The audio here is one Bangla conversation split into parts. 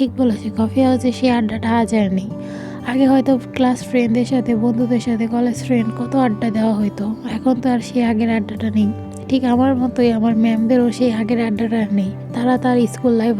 ঠিক বলেছে, কফি হাউসে সেই আড্ডাটা আজ আর নেই। আগে হয়তো ক্লাস ফ্রেন্ডদের সাথে, বন্ধুদের সাথে, কলেজ ফ্রেন্ড কত আড্ডা দেওয়া হতো এখন তো আর সেই আগের আড্ডাটা নেই। ঠিক আমার মতোই আমার ম্যামদেরও সেই আগের আড্ডাটা নেই, তারা তার স্কুল লাইফ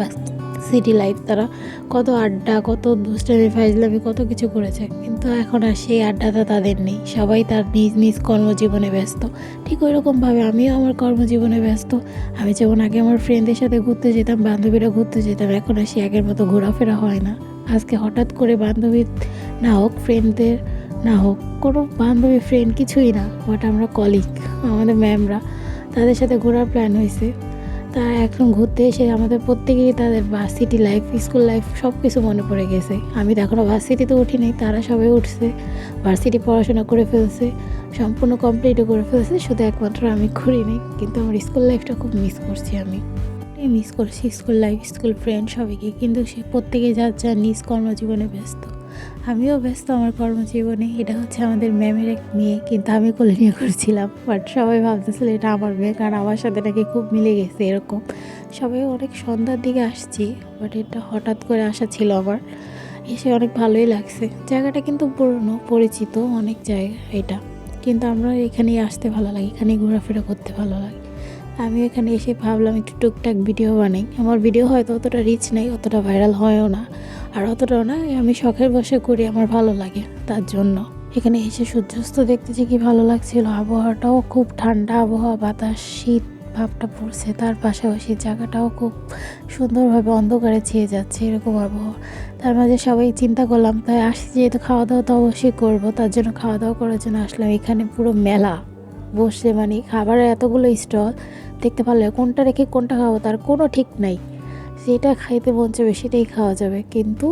সিটি লাইফ তারা কত আড্ডা, কত দুষ্টামি ফাইজলামি কত কিছু করেছে। কিন্তু এখন আর সেই আড্ডাটা তাদের নেই। সবাই তার নিজ নিজ কর্মজীবনে ব্যস্ত। ঠিক ওই রকমভাবে আমিও আমার কর্মজীবনে ব্যস্ত। আমি যেমন আগে আমার ফ্রেন্ডদের সাথে ঘুরতে যেতাম, বান্ধবীরা ঘুরতে যেতাম, এখন আর সে আগের মতো ঘোরাফেরা হয় না। আজকে হঠাৎ করে বান্ধবী না হোক ফ্রেন্ডদের না হোক কোনো বান্ধবী ফ্রেন্ড কিছুই না বাট আমরা কলিগ আমাদের ম্যামরা তাদের সাথে ঘোরার প্ল্যান হয়েছে তারা এখন ঘুরতে এসে আমাদের প্রত্যেকেরই তাদের ভার্সিটি লাইফ স্কুল লাইফ সব কিছু মনে পড়ে গেছে। আমি তো এখনও ভার্সিটিতে উঠিনি তারা সবাই উঠছে। ভার্সিটি পড়াশোনা করে ফেলছে, সম্পূর্ণ কমপ্লিটও করে ফেলছে, শুধু একমাত্র আমি করিনি কিন্তু আমার স্কুল লাইফটা খুব মিস করছি আমি। মিস করছি স্কুল লাইফ স্কুল ফ্রেন্ড সবাইকে, কিন্তু সে প্রত্যেকে যার যার নিজ কর্মজীবনে ব্যস্ত। আমিও ব্যস্ত আমার কর্মজীবনে, এটা হচ্ছে আমাদের ম্যামের এক মেয়ে, কিন্তু আমি কোলে নিয়ে করছিলাম বাট সবাই ভাবতেছিল এটা আমার মেয়ে, কারণ আমার সাথে নাকি খুব মিলে গেছে এরকম। সবাই অনেক সন্ধ্যার দিকে আসছি বাট এটা হঠাৎ করে আসা ছিল আমার। এসে অনেক ভালোই লাগছে। জায়গাটা কিন্তু পুরনো, পরিচিত অনেক জায়গা এটা। কিন্তু আমরা এখানেই আসতে ভালো লাগে, এখানেই ঘোরাফেরা করতে ভালো লাগে। আমি এখানে এসে ভাবলাম একটু টুকটাক ভিডিও বানাই। আমার ভিডিও হয়তো অতটা রিচ নেই, অতটা ভাইরাল হয়ও না। আর অতটাও না, আমি শখের বসে করি আমার ভালো লাগে। তার জন্য। এখানে এসে সূর্যাস্ত দেখতে যে কি ভালো লাগছিল। আবহাওয়াটাও খুব ঠান্ডা আবহাওয়া, বাতাস, শীত ভাবটা পড়ছে। তার পাশাপাশি জায়গাটাও খুব সুন্দরভাবে অন্ধকারে ছেয়ে যাচ্ছে এরকম আবহাওয়া। তার মাঝে সবাই চিন্তা করলাম, তাই আসি যেহেতু খাওয়া দাওয়া তো অবশ্যই করব। তার জন্য খাওয়া দাওয়া করার জন্য আসলাম। এখানে পুরো মেলা। বসে মানে খাবারের এতগুলো স্টল, দেখতে পারলে কোনটা রেখে কোনটা খাব তার কোনো ঠিক নাই। যেটা খাইতে মন চাবে সেটাই খাওয়া যাবে। কিন্তু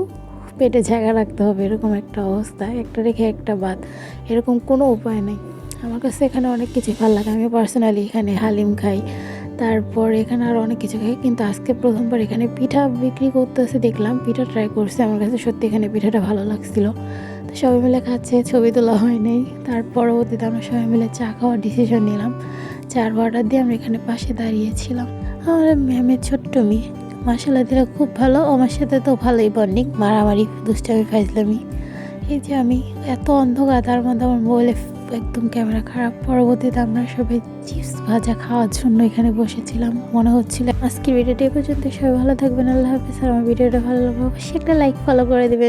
পেটে জায়গা রাখতে হবে, এরকম একটা অবস্থা, একটা রেখে একটা বাদ, এরকম কোনো উপায় নেই। আমার কাছে এখানে অনেক কিছু ভালো লাগে। আমি পার্সোনালি এখানে হালিম খাই, তারপর এখানে আরও অনেক কিছু খাই, কিন্তু আজকে প্রথমবার এখানে পিঠা বিক্রি করতেছে, দেখলাম পিঠা ট্রাই করছে, আমার কাছে সত্যি এখানে পিঠাটা ভালো লাগছিল। তো সবাই মিলে খাচ্ছে, ছবি তোলা হয় নাই। তার পরবর্তীতে আমরা সবাই মিলে চা খাওয়ার ডিসিশন নিলাম। চার অর্ডার দিয়ে আমরা এখানে পাশে দাঁড়িয়েছিলাম আমার ম্যামের ছোট্ট মেয়ে। মাসাল্লাহ দিলে খুব ভালো। আমার সাথে তো ভালোই বন্ডিং মারামারি, দুষ্টামি, ফাইজলামি। এই যে আমি এত অন্ধকার, তার মধ্যে আমার মোবাইলে একদম ক্যামেরা খারাপ। পরবর্তীতে আমরা সবাই চিপস ভাজা খাওয়ার জন্য এখানে বসেছিলাম। মনে হচ্ছিল আজকের ভিডিওটি পর্যন্ত সবাই ভালো থাকবেন, আল্লাহ হাফিজ। আর আমার ভিডিওটা ভালো লাগবে অবশ্যই একটা লাইক ফলো করে দেবেন।